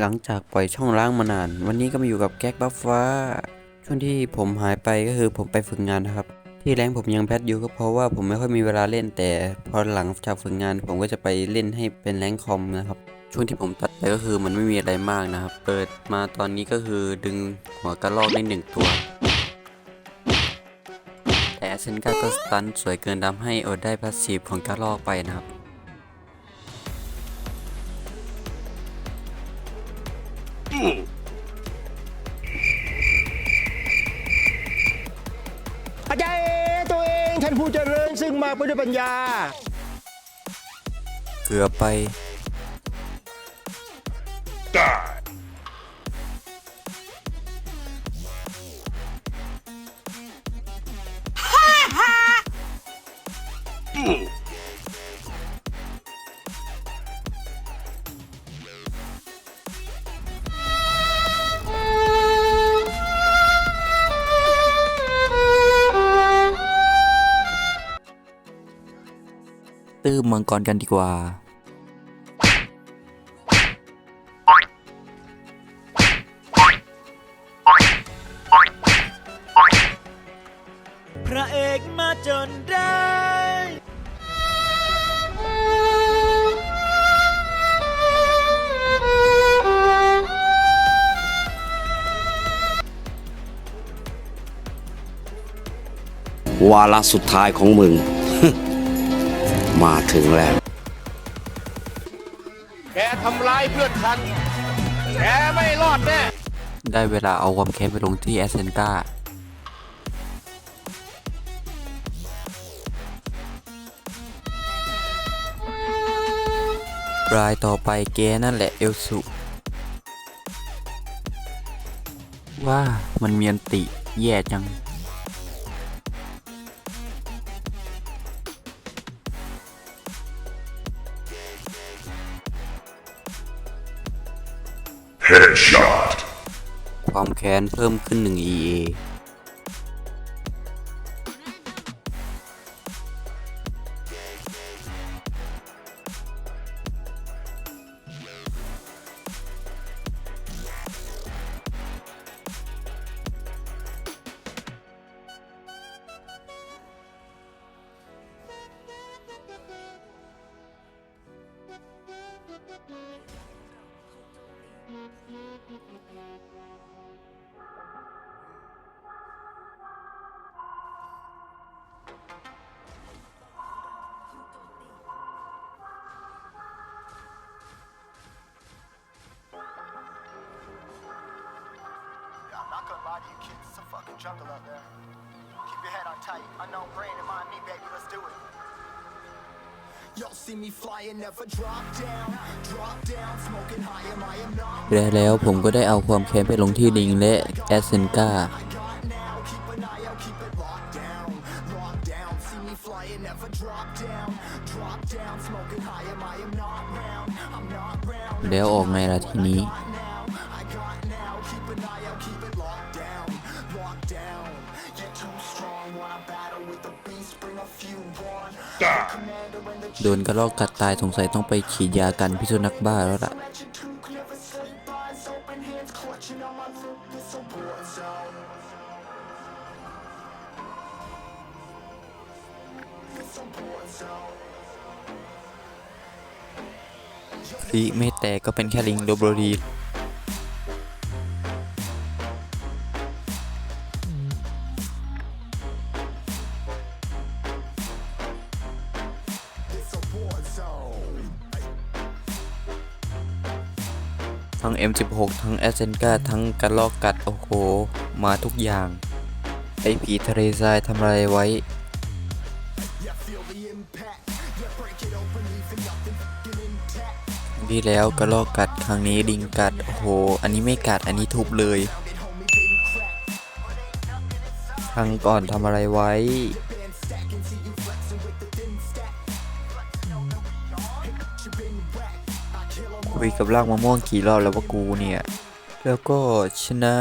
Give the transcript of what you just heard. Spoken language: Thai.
หลังจากปล่อยช่องล้างมานาน วันนี้ก็มาอยู่กับแก๊กบัฟฟ้า ช่วงที่ผมหายไปก็คือผมไปฝึกงานนะครับ ที่แรงผมยังแพทอยู่ก็เพราะว่าผมไม่ค่อยมีเวลาเล่นแต่ พอหลังจากฝึกงาน ผมก็จะไปเล่นให้เป็นแรงคอมนะครับ ช่วงที่ผมตัดไปก็คือมันไม่มีอะไรมากนะครับ เปิดมาตอนนี้ก็คือดึงหัวกระรอกได้หนึ่งตัว แต่เซนกาก็สตันสวยเกินทำให้อดได้พาสซีฟของกระรอกไปนะครับ อาจารย์ตัวเองท่านผู้เจริญซึ่งมากไปด้วยปัญญา เกือบไป ตื้มมังกรกันดีกว่า พระเอกมาจนได้ วาระสุดท้ายของมึง มาถึงแล้ว แกทำร้ายเพื่อนฉัน แกไม่รอดแน่ ได้เวลาเอาความแค้นไปลงที่แอสเซนกาปลายต่อไปแกนั่นแหละเอลสุ ว่ามันเมียนติแย่จัง Headshot ความแค้นเพิ่มขึ้น 1 EA you kids, it's a fucking jungle out there. Keep your head on tight. Unknown brain and mind me, baby, let's do it. Y'all see me flying, never drop down. Drop down, smoking high, am I am not และแล้วผมก็ได้เอาความแค้นไปลงที่ลิงและแอสเซนกา got now. Keep an eye out, keep it locked down. Locked down, see me flying, never drop down. Drop down, smoking high, am I am not round. I'm not round. แล้วออกไงล่ะทีนี้ โดนกระรอกกัดตายสงสัยต้องไปฉีดยากันพิษสุนัขบ้าแล้วล่ะ legend too, never sleep, eyes open, hands clutching on my loot, this a war zone. This a war zone. ฟีไม่แตกก็เป็นแค่ลิงโดโบรี ทั้ง M16 ทั้งแอสเซนกาทั้งกระลอกกัด โอ้โห มาทุกอย่าง ไอผีทะเลทรายทำอะไรไว้ ดีแล้วกระลอกกัดครั้งนี้ลิงกัด โอ้โห อันนี้ไม่กัด อันนี้ทุบเลย ครั้งก่อนทำอะไรไว้ กับรากมะม่วงกี่รอบแล้วว่ากูเนี่ย แล้วก็ชนะ